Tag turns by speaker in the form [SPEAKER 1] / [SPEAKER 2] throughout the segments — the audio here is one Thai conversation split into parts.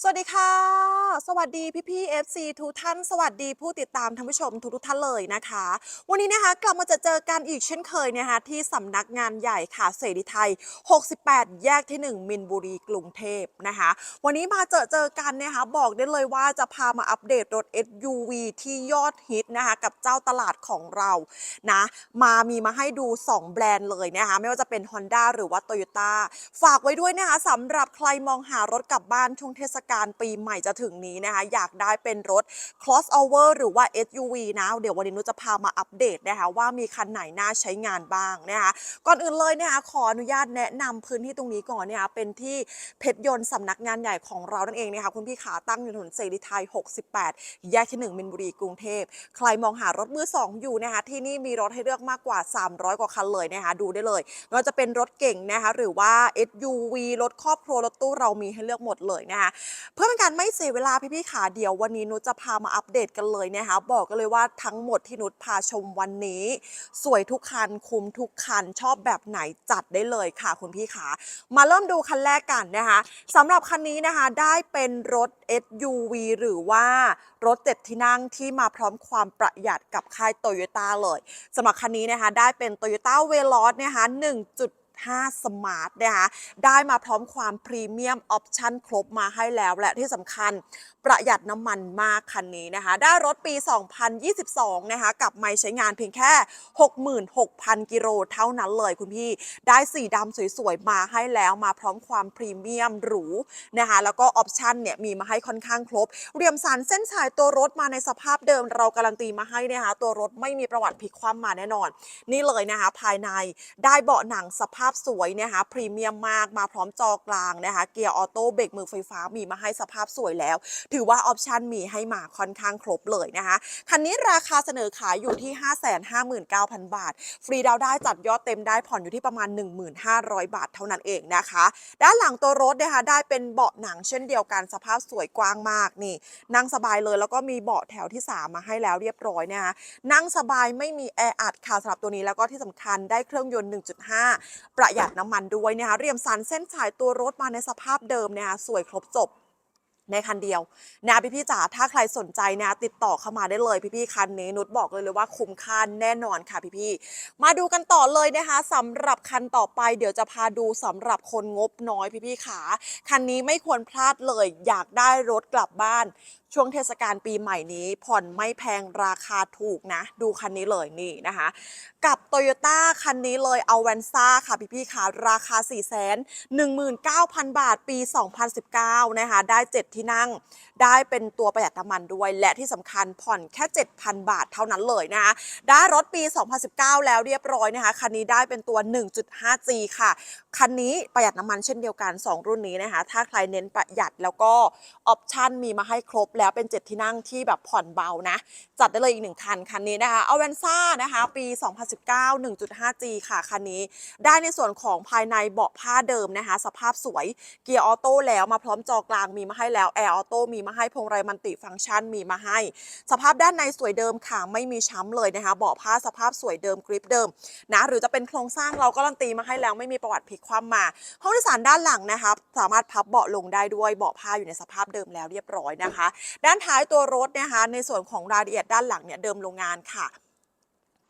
[SPEAKER 1] สวัสดีค่ะ สวัสดีพี่พี่ๆ FC ทุกท่าน สวัสดีผู้ติดตามท่านผู้ชมทุกทุกท่านเลยนะคะ วันนี้นะคะกลับมาจะเจอกันอีกเช่นเคยนะคะที่สำนักงานใหญ่ค่ะเสรีไทย 68 แยกที่ 1 มินบุรีกรุงเทพนะคะ วันนี้มาเจอเจอกันนะคะบอกได้เลยว่าจะพามาอัปเดตรถ SUV ที่ยอดฮิตนะคะกับเจ้าตลาดของเรานะมามีมาให้ดู 2 แบรนด์เลยนะคะไม่ว่าจะเป็น Honda หรือว่า Toyota ฝากไว้ด้วยนะคะสำหรับใครมองหารถกลับบ้านช่วงเทศกาลปีใหม่จะถึงนี้นะคะอยากได้เป็นรถ crossover หรือว่า SUV นะ เดี๋ยววันนี้นุจะพามาอัปเดตนะคะว่ามีคันไหนน่าใช้งานบ้างนะคะก่อนอื่นเลยนะคะขออนุญาตแนะนำพื้นที่ตรงนี้ก่อนนะคะเป็นที่เพชรยนต์สำนักงานใหญ่ของเรานั่นเองนะคะคุณพี่ขาตั้งอยู่ถนนเสรีไทย 68 แยกที่1มินบุรีกรุงเทพใครมองหารถมือ 2 อยู่นะคะที่นี่มีรถให้เลือกมากกว่า 300 กว่าคันเลยนะคะดูได้เลยไม่ว่าจะเป็นรถเก่งนะคะหรือว่า SUV รถครอบครัวรถตู้เรามีให้เลือกหมดเลยนะคะเพื่อเป็นการไม่เสียเวลาพี่ๆขาเดี๋ยววันนี้นุชจะพามาอัปเดตกันเลยนะคะบอกกันเลยว่าทั้งหมดที่นุชพาชมวันนี้ สวยทุกคันคุ้มทุกคันชอบแบบไหนจัดได้เลยค่ะคุณพี่ขามาเริ่มดูคันแรกกันนะคะสำหรับคันนี้นะคะได้เป็นรถ SUV หรือว่ารถเจ็ดที่นั่งที่มาพร้อมความประหยัดกับค่ายโตโยต้าเลยสำหรับคันนี้นะคะได้เป็นโตโยต้าเวลอสนะคะ1.8 5 Smart นะคะได้มาพร้อมความพรีเมียมออปชันครบมาให้แล้ว และที่สำคัญประหยัดน้ำมันมากคันนี้นะคะ ได้รถปี 2022 นะคะกับไม่ใช้งานเพียงแค่ 66,000 กิโลเท่านั้นเลยคุณพี่ ได้สีดำสวยๆ มาให้แล้วมาพร้อมความพรีเมียมหรูนะคะแล้วก็ออปชันเนี่ยมีมาให้ค่อนข้างครบ เรียมสันเส้นสายตัวรถมาในสภาพเดิมเราการันตีมาให้นะคะตัวรถไม่มีประวัติผิดความมาแน่นอน นี่เลยนะคะภายในได้เบาะหนังสภาพสวยนะคะพรีเมียมมากมาพร้อมจอกลางนะคะเกียร์ออโต้เบรกมือไฟฟ้ามีมาให้สภาพสวยแล้ว ถือว่าออปชันมีให้มาค่อนข้างครบเลยนะคะคันนี้ราคาเสนอขายอยู่ที่ 559,000 บาท ฟรีดาวได้จัดยอดเต็มได้ผ่อนอยู่ที่ประมาณ 1,500 บาทเท่านั้นเองนะคะ ด้านหลังตัวรถนะคะได้เป็นเบาะหนังเช่นเดียวกันสภาพสวยกว้างมากนี่ นั่งสบายเลยแล้วก็มีเบาะแถวที่ 3 มาให้แล้วเรียบร้อยนะคะนั่งสบายไม่มีแออัดค่ะสำหรับตัวนี้แล้วก็ที่สำคัญได้เครื่องยนต์ 1.5ประหยัดน้ำมันด้วยนะคะเรียมสันเส้นสายตัวรถมาในสภาพเดิมนะคะสวยครบจบในคันเดียวนะพี่พี่จ๋าถ้าใครสนใจนะติดต่อเข้ามาได้เลยพี่พี่คันนี้นุชบอกเลยเลยว่าคุ้มค่าแน่นอนค่ะพี่พี่มาดูกันต่อเลยนะคะสำหรับคันต่อไปเดี๋ยวจะพาดูสำหรับคนงบน้อยพี่พี่ขาคันนี้ไม่ควรพลาดเลย อยากได้รถกลับบ้าน ช่วงเทศกาลปีใหม่นี้ผ่อนไม่แพงราคาถูกนะ ดูคันนี้เลยนี่นะคะ กับ Toyota คันนี้เลยเอาแวนซ่าค่ะพี่พี่ๆค่ะราคา 4 1 9 0 0 0 บาทปี 2019 นะคะ ได้ 7 ที่นั่ง ได้เป็นตัวประหยัดน้ำมันด้วย และที่สำคัญผ่อนแค่ 7,000 บาทเท่านั้นเลยนะคะได้รถปี 2019 แล้วเรียบร้อยนะคะคันนี้ได้เป็นตัว 1.5G ค่ะ คันนี้ประหยัดน้ำมันเช่นเดียวกัน 2 รุ่นนี้นะคะถ้าใครเน้นประหยัดแล้วก็ออปชันมีมาให้ครบแล้วเป็น7ที่นั่งที่แบบผ่อนเบานะ จัดได้เลยอีกหนึ่งคันคันนี้นะคะเอาแวนซ่านะคะ ปี 2019 1.5G ค่ะคันนี้ ได้ในส่วนของภายในเบาะผ้าเดิมนะคะ สภาพสวยเกียร์ออโต้แล้วมาพร้อมจอกลางมีมาให้แล้วแอร์ออโต้มีมาให้พวงไรมันติฟังก์ชันมีมาให้ สภาพด้านในสวยเดิมค่ะไม่มีช้ำเลยนะคะเบาะผ้าสภาพสวยเดิมกริปเดิมนะหรือจะเป็นโครงสร้างเราก็การันตีมาให้แล้วไม่มีประวัติพลิกคว่ำมาห้องโดยสารด้านหลังนะคะสามารถพับเบาะลงได้ด้วยเบาะผ้าอยู่ในสภาพเดิมแล้วเรียบร้อยนะคะด้านท้ายตัวรถนะคะ ในส่วนของรายละเอียดด้านหลังเนี่ยเดิมโรงงานค่ะ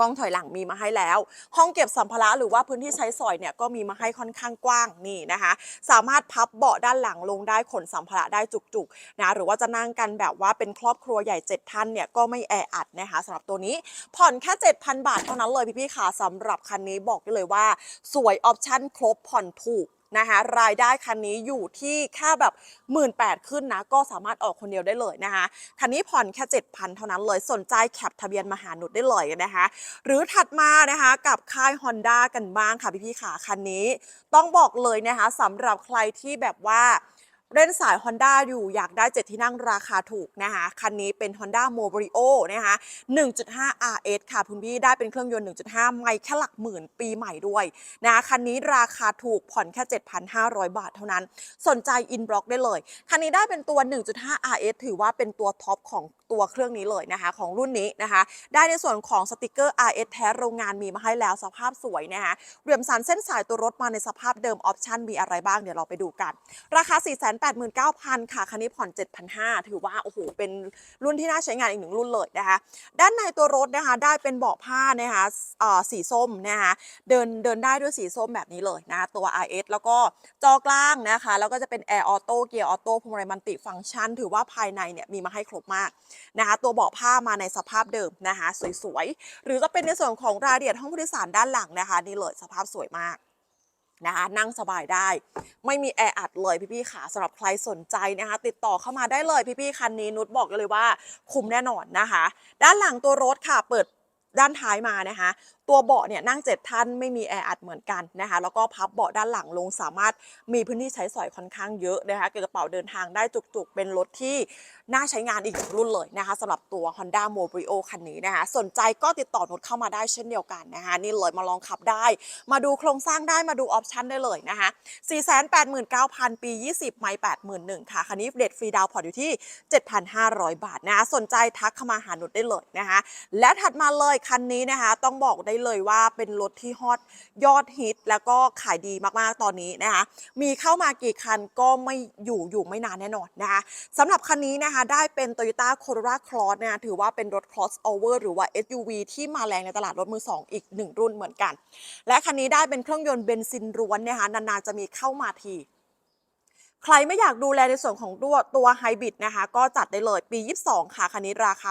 [SPEAKER 1] กล้องถอยหลังมีมาให้แล้ว ห้องเก็บสัมภาระหรือว่าพื้นที่ใช้สอยเนี่ยก็มีมาให้ค่อนข้างกว้างนี่นะคะ สามารถพับเบาะด้านหลังลงได้ขนสัมภาระได้จุกๆนะหรือว่าจะนั่งกันแบบว่าเป็นครอบครัวใหญ่ 7 ท่านเนี่ยก็ไม่แออัดนะคะสำหรับตัวนี้ผ่อนแค่ 7,000 บาทเท่านั้นเลยพี่ๆค่ะสำหรับคันนี้บอกได้เลยว่า สวยออปชั่นครบผ่อนถูก นะคะรายได้คันนี้อยู่ที่แค่แบบ 1 8ื่นขึ้นนะ ก็สามารถออกคนเดียวได้เลยนะคะ คันนี้ผ่อนแค่ 7,000 เท่านั้นเลย สนใจแคปทะเบียนมาหาหนุดได้เลยนะคะ หรือถัดมานะคะกับค่าย Honda กันบ้างค่ะพี่ๆขาคันนี้ ต้องบอกเลยนะคะสำหรับใครที่แบบว่า เล่นสาย Honda อยู่อยากได้ 7 ที่นั่งราคาถูกนะคะคันนี้เป็น Honda m o b r i o นะคะ 1.5 RS ค่ะคุณพี่ได้เป็นเครื่องยนต์ 1.5 ไม่แค่หลักหมื่นปีใหม่ด้วยนะคะคันนี้ราคาถูกผ่อนแค่ 7,500 บาทเท่านั้น สนใจอินบล็อกได้เลย คันนี้ได้เป็นตัว 1.5 RS ถือว่าเป็นตัวท็อปของตัวเครื่องนี้เลยนะคะ ของรุ่นนี้นะคะ ได้ในส่วนของสติกเกอร์ RS แท้โรงงานมีมาให้แล้วสภาพสวยนะคะเหลี่ยมสันเส้นสายตัวรถมาในสภาพเดิมออปชั่นมีอะไรบ้างเดี๋ยวเราไปดูกัน ราคา 400 489,000 ค่ะ คันนี้ผ่อน 7,500 ถือว่า โอ้โห เป็นรุ่นที่น่าใช้งานอีกหนึ่งรุ่นเลยนะคะ ด้านในตัวรถนะคะ ได้เป็นเบาะผ้านะคะสีส้มนะคะ เดินเดินได้ด้วยสีส้มแบบนี้เลยนะะตัว RS แล้วก็จอกลางนะคะ แล้วก็จะเป็น Air Auto เกียร์ออโต้พวงมาลัยมัลติฟังก์ชัน ถือว่าภายในเนี่ยมีมาให้ครบมากนะคะ ตัวเบาะผ้ามาในสภาพเดิมนะคะ สวยๆ หรือจะเป็นในส่วนของรายละเอียดห้องผู้โดยสารด้านหลังนะคะนี่เลยสภาพสวยมาก นะคะนั่งสบายได้ ไม่มีแออัดเลยพี่ๆค่ะสำหรับใครสนใจนะคะ ติดต่อเข้ามาได้เลยพี่ๆคันนี้นุชบอกเลยว่าคุ้มแน่นอนนะคะ ด้านหลังตัวรถค่ะเปิดด้านท้ายมานะคะ ตัวเบาะเนี่ยนั่งเจ็ดท่านไม่มีแอร์อัดเหมือนกันนะคะแล้วก็พับเบาะด้านหลังลงสามารถมีพื้นที่ใช้สอยค่อนข้างเยอะนะคะเก็บกระเป๋าเดินทางได้จุกๆ เป็นรถที่น่าใช้งานอีกรุ่นเลยนะคะสำหรับตัว Honda m o b r i o คันนี้นะคะสนใจก็ติดต่อนุชเข้ามาได้เช่นเดียวกันนะคะนี่เลยมาลองขับได้ มาดูโครงสร้างได้มาดูออปชันได้เลยนะคะ489,000 ปี 20 ไม่ 81,000 ค่ะคันนี้เด็ดฟรีดาวน์ผ่อนอยู่ที่ 7,500 บาทนะคะสนใจทักเข้ามาหานุชได้เลยนะคะและถัดมาเลยคันนี้นะคะต้องบอกได้เลยว่าเป็นรถที่ฮอตยอดฮิตแล้วก็ขายดีมากๆตอนนี้นะคะ มีเข้ามากี่คันก็ไม่อยู่อยู่ไม่นานแน่นอนนะคะสำหรับคันนี้นะคะได้เป็น Toyota Corolla Cross นะะถือว่าเป็นรถ crossover หรือว่า SUV ที่มาแรงในตลาดรถมือสองอีกหนึ่งรุ่นเหมือนกัน และคันนี้ได้เป็นเครื่องยนต์เบนซินล้วนนะคะนานๆจะมีเข้ามาทีใครไม่อยากดูแลในส่วนของตัวตัวไฮบริดนะคะ ก็จัดได้เลยปี 22 ค่ะ คันนี้ราคา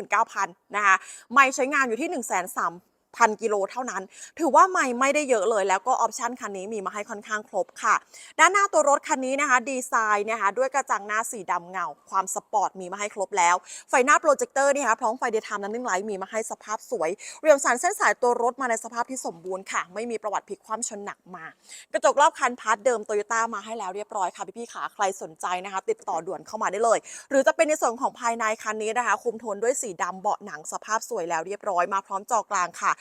[SPEAKER 1] 629,000 นะคะ ไม่ใช้งานอยู่ที่ 1 3 0 0 0 0กิโลเท่านั้น ถือว่าไม่ไม่ได้เยอะเลย แล้วก็ออปชันคันนี้มีมาให้ค่อนข้างครบค่ะ ด้านหน้าตัวรถคันนี้นะคะดีไซน์นะคะด้วยกระจังหน้าสีดำเงา ความสปอร์ตมีมาให้ครบแล้ว ไฟหน้าโปรเจคเตอร์นี่ค่ะพร้อมไฟเดย์ไทม์นั้นนิ่งไลท์มีมาให้สภาพสวย เรียมสันเส้นสายตัวรถมาในสภาพที่สมบูรณ์ค่ะ ไม่มีประวัติพลิกคว่ำชนหนักมา กระจกรอบคันพาร์ทเดิมโตโยต้ามาให้แล้วเรียบร้อยค่ะพี่ๆขาใครสนใจนะคะ ติดต่อด่วนเข้ามาได้เลย หรือจะเป็นในส่วนของภายในคันนี้นะคะ คุมโทนด้วยสีดำเบาะหนังสภาพสวยแล้วเรียบร้อยมาพร้อมจอกลางค่ะ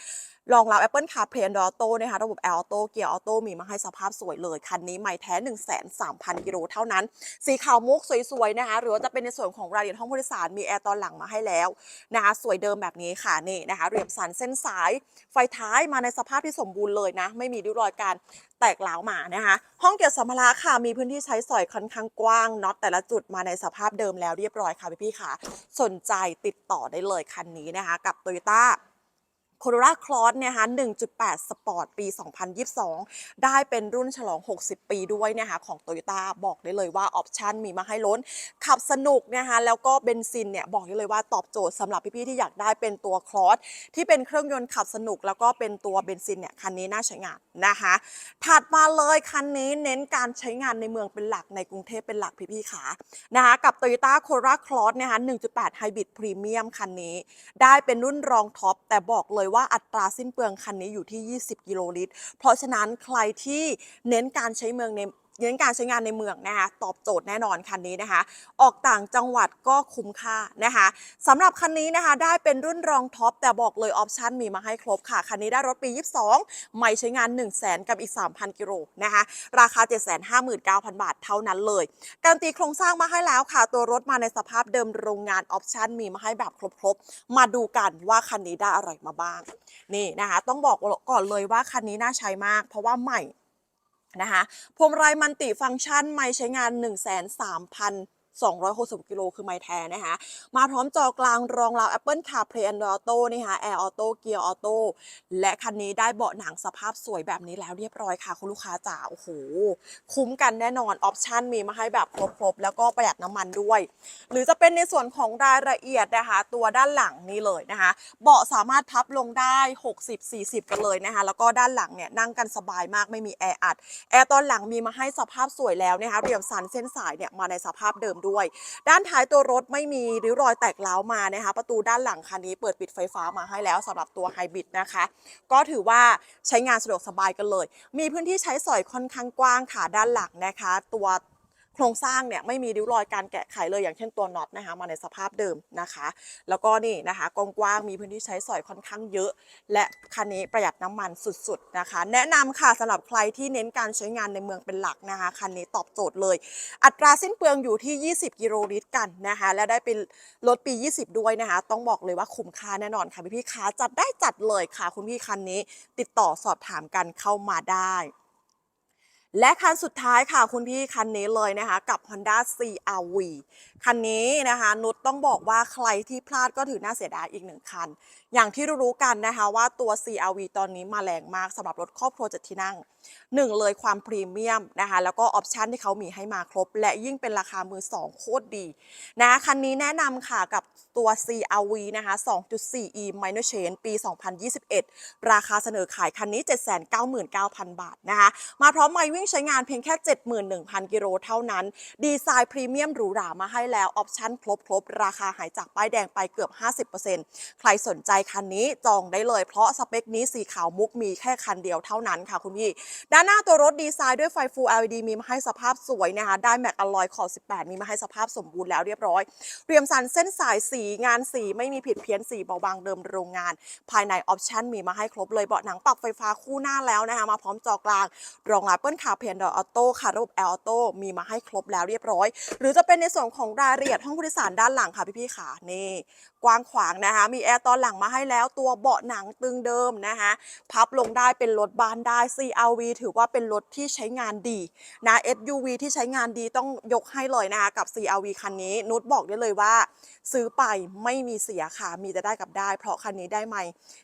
[SPEAKER 1] รองรับ Apple CarPlay Android Auto นะคะระบบ Air Auto เกียร์ออโต้มีมาให้สภาพสวยเลย คันนี้ใหม่แท้ 1 3 0 0 0 กิโลเท่านั้น สีขาวมุกสวยๆนะคะหรือว่าจะเป็นในส่วนของรายละเอียดห้องผู้โดยสารมีแอร์ตอนหลังมาให้แล้วนะคะสวยเดิมแบบนี้ค่ะนี่นะคะเรียบสันเส้นสาย ไฟท้ายมาในสภาพที่สมบูรณ์เลยนะ ไม่มีริ้วรอยการแตกร้าวมานะคะห้องเก็บสัมภาระค่ะมีพื้นที่ใช้สอยค่อนข้างกว้างน็อตแต่ละจุดมาในสภาพเดิมแล้วเรียบร้อยค่ะพี่ๆค่ะ สนใจติดต่อได้เลยคันนี้นะคะ กับ Toyota โคโร l าคลอสเนี่ยคะ1.8 สปอร์ตปี 2022 ได้เป็นรุ่นฉลอง 60 ปีด้วยนะคะของ Toyota บอกได้เลยว่าออปชันมีมาให้ล้น ขับสนุกนะคะแล้วก็เบนซินเนี่ยบอกได้เลยว่าตอบโจทย์สำหรับพี่ๆที่อยากได้เป็นตัวคลอสที่เป็นเครื่องยนต์ขับสนุก แล้วก็เป็นตัวเบนซินเนี่ยคันนี้น่าใช้งานนะคะถัดมาเลยคันนี้เน้นการใช้งานในเมืองเป็นหลักในกรุงเทพเป็นหลักพี่ๆขานะคะกับ Toyota Corolla Cross นะคะ1.8 Hybrid Premium คันนี้ ได้เป็นรุ่นรองท็อปแต่บอกเลยว่าอัตราสิ้นเปลืองคันนี้อยู่ที่ 20 กิโลลิตร เพราะฉะนั้นใครที่เน้นการใช้เมืองใน เน้นการใช้งานในเมืองนะคะตอบโจทย์แน่นอนคันนี้นะคะ ออกต่างจังหวัดก็คุ้มค่านะคะสำหรับคันนี้นะคะได้เป็นรุ่นรองท็อป แต่บอกเลยออปชันมีมาให้ครบค่ะ คันนี้ได้รถปี 22 ไม่ใช้งาน 1 0 0 0 0แกับอีก 3,000 กิโลนะคะราคา 759,000 บาทเท่านั้นเลย การตีโครงสร้างมาให้แล้วค่ะ ตัวรถมาในสภาพเดิมโรงงานออปชันมีมาให้แบบครบๆ มาดูกันว่าคันนี้ได้อะไรมาบ้างนี่นะคะต้องบอกก่อนเลยว่าคันนี้น่าใช้มาก เพราะว่าใหม่ นะคะพวงมาลัยมันติฟังก์ชันไม่ใช้งาน 1 3 0 0 0 260 กิโลคือไมค์แท้นะคะมาพร้อมจอกลางรองรับ Apple CarPlay Android Auto นะคะ Air Auto Gear Auto และคันนี้ได้เบาะหนังสภาพสวยแบบนี้แล้วเรียบร้อยค่ะ คุณลูกค้าจ๋าโอ้โห คุ้มกันแน่นอน ออปชันมีมาให้แบบครบๆ แล้วก็ประหยัดน้ำมันด้วย หรือจะเป็นในส่วนของรายละเอียดนะคะ ตัวด้านหลังนี่เลยนะคะ เบาะสามารถพับลงได้ 60-40 กันเลยนะคะ แล้วก็ด้านหลังเนี่ยนั่งกันสบายมากไม่มีแอร์อัดแอร์ตอนหลังมีมาให้สภาพสวยแล้วนะคะเรียมสันเส้นสายเนี่ยมาในสภาพเดิมด้วย ด้านท้ายตัวรถไม่มีริ้วรอยแตกเล้ามานะคะ ประตูด้านหลังคันนี้เปิดปิดไฟฟ้ามาให้แล้วสำหรับตัวไฮบริดนะคะ ก็ถือว่าใช้งานสะดวกสบายกันเลย มีพื้นที่ใช้สอยค่อนข้างกว้างค่ะด้านหลังนะคะ ตัว โครงสร้างเนี่ยไม่มีริ้วรอยการแกะไขเลยอย่างเช่นตัวน็อตนะคะมาในสภาพเดิมนะคะ แล้วก็นี่นะคะกว้างๆมีพื้นที่ใช้สอยค่อนข้างเยอะ และคันนี้ประหยัดน้ำมันสุดๆนะคะ แนะนำค่ะสำหรับใครที่เน้นการใช้งานในเมืองเป็นหลักนะคะคันนี้ตอบโจทย์เลย อัตราสิ้นเปลืองอยู่ที่ 20 กิโลลิตรกันนะคะ และได้เป็นรถปี 20 ด้วยนะคะ ต้องบอกเลยว่าคุ้มค่าแน่นอนค่ะพี่พี่ๆคะจัดได้จัดเลยค่ะ คุณพี่คันนี้ ติดต่อสอบถามกันเข้ามาได้ และคันสุดท้ายค่ะคุณพี่คันนี้เลยนะคะกับ Honda CRV คันนี้นะคะนุชต้องบอกว่าใครที่พลาดก็ถือน่าเสียดายอีกหนึ่งคัน อย่างที่รู้กันนะคะว่าตัว CRV ตอนนี้มาแรงมากสำหรับรถครอบครัวเจ็ดที่นั่งหนึ่งเลยความพรีเมียมนะคะแล้วก็ออปชันที่เขามีให้มาครบ และยิ่งเป็นราคามือสองโคตรดีนะคันนี้แนะนำค่ะกับตัว CRV นะคะ 2.4e minor change ปี 2021 ราคาเสนอขายคันนี้ 799,000 บาทนะคะมาพร้อมไมวิ่งใช้งานเพียงแค่ 71,000 กิโลเท่านั้น ดีไซน์พรีเมียมหรูหรามาให้แล้ว ออปชั่นครบครบราคาหายจากป้ายแดงไปเกือบ 50%ใครสนใจคันนี้จองได้เลย เพราะสเปคนี้สีขาวมุกมีแค่คันเดียวเท่านั้นค่ะคุณพี่ ด้านหน้าตัวรถดีไซน์ด้วยไฟ Full LED มีมาให้สภาพสวยนะคะได้แม็กอลลอยขอบ18 มีมาให้สภาพสมบูรณ์แล้วเรียบร้อย เรียมสันเส้นสายสีงานสีไม่มีผิดเพี้ยนสีเบาบางเดิมโรงงาน ภายในออปชันมีมาให้ครบเลยเบาะหนังปรับไฟฟ้าคู่หน้าแล้วนะคะมาพร้อมจอกลาง รองรับเปิ้ลขาเพนดอออโต้คาร์บแอลออโต้มีมาให้ครบแล้วเรียบร้อย หรือจะเป็นในส่วนของรายละเอียดห้องผู้โดยสารด้านหลังค่ะพี่ๆค่ะนี่ กว้างขวางนะคะ มีแอร์ตอนหลังมาให้แล้วตัวเบาะหนังตึงเดิมนะคะพับลงได้เป็นรถบานได้ CRV ถือว่าเป็นรถที่ใช้งานดีนะ SUV ที่ใช้งานดีต้องยกให้เลยนะคะกับ CRV คันนี้นุชบอกได้เลยว่า ซื้อไปไม่มีเสียค่ะ มีแต่ได้กับได้ เพราะคันนี้ได้ไม่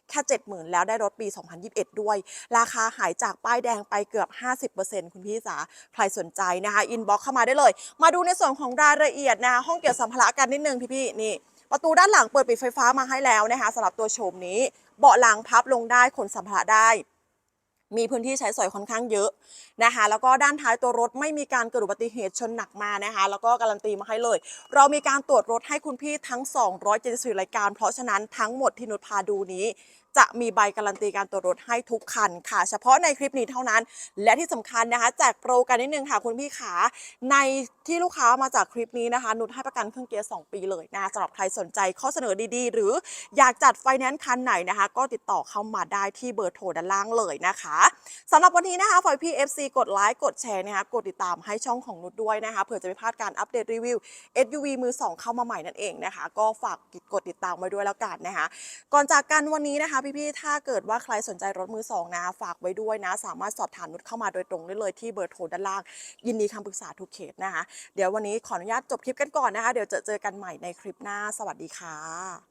[SPEAKER 1] แค่70,000 แล้วได้รถปี 2021 ด้วย ราคาหายจากป้ายแดงไปเกือบ 50%คุณพี่จ๋าใครสนใจนะคะอินบ็อกเข้ามาได้เลย มาดูในส่วนของรายละเอียดนะคะห้องเก็บสัมภาระกันนิดนึงพี่ๆนี่ ประตูด้านหลังเปิดปิดไฟฟ้ามาให้แล้วนะคะสำหรับตัวโฉมนี้ เบาะหลังพับลงได้ขนสัมภาระได้ มีพื้นที่ใช้สอยค่อนข้างเยอะนะคะ แล้วก็ด้านท้ายตัวรถไม่มีการเกิดอุบัติเหตุชนหนักมานะคะ แล้วก็การันตีมาให้เลย เรามีการตรวจรถให้คุณพี่ทั้ง 274รายการ เพราะฉะนั้นทั้งหมดที่นุชพาดูนี้ จะมีใบการันตีการตรวจรถให้ทุกคันค่ะ เฉพาะในคลิปนี้เท่านั้น และที่สำคัญนะคะแจกโปรกันนิดนึงค่ะคุณพี่ขาในที่ลูกค้ามาจากคลิปนี้นะคะ นุชให้ประกันเครื่องเกียร์ 2 ปีเลยนะสำหรับใครสนใจข้อเสนอดีๆ หรืออยากจัดไฟแนนซ์คันไหนนะคะ ก็ติดต่อเข้ามาได้ที่เบอร์โทรด้านล่างเลยนะคะสำหรับวันนี้นะคะฝอยพี่ FC กดไลค์กดแชร์นะคะกดติดตามให้ช่องของนุชด้วยนะคะเผื่อจะไม่พลาดการอัปเดตรีวิว SUV มือ 2 เข้ามาใหม่นั่นเองนะคะ ก็ฝากกดติดตามไว้ด้วยแล้วกันนะคะก่อนจากกันวันนี้นะคะพี่ๆ ถ้าเกิดว่าใครสนใจรถมือสองนะ ฝากไว้ด้วยนะ สามารถสอบถามนุชเข้ามาโดยตรงได้เลยที่เบอร์โทรด้านล่าง ยินดีคำปรึกษาทุกเขตนะคะ เดี๋ยววันนี้ขออนุญาตจบคลิปกันก่อนนะคะ เดี๋ยวเจอเจอกันใหม่ในคลิปหน้า สวัสดีค่ะ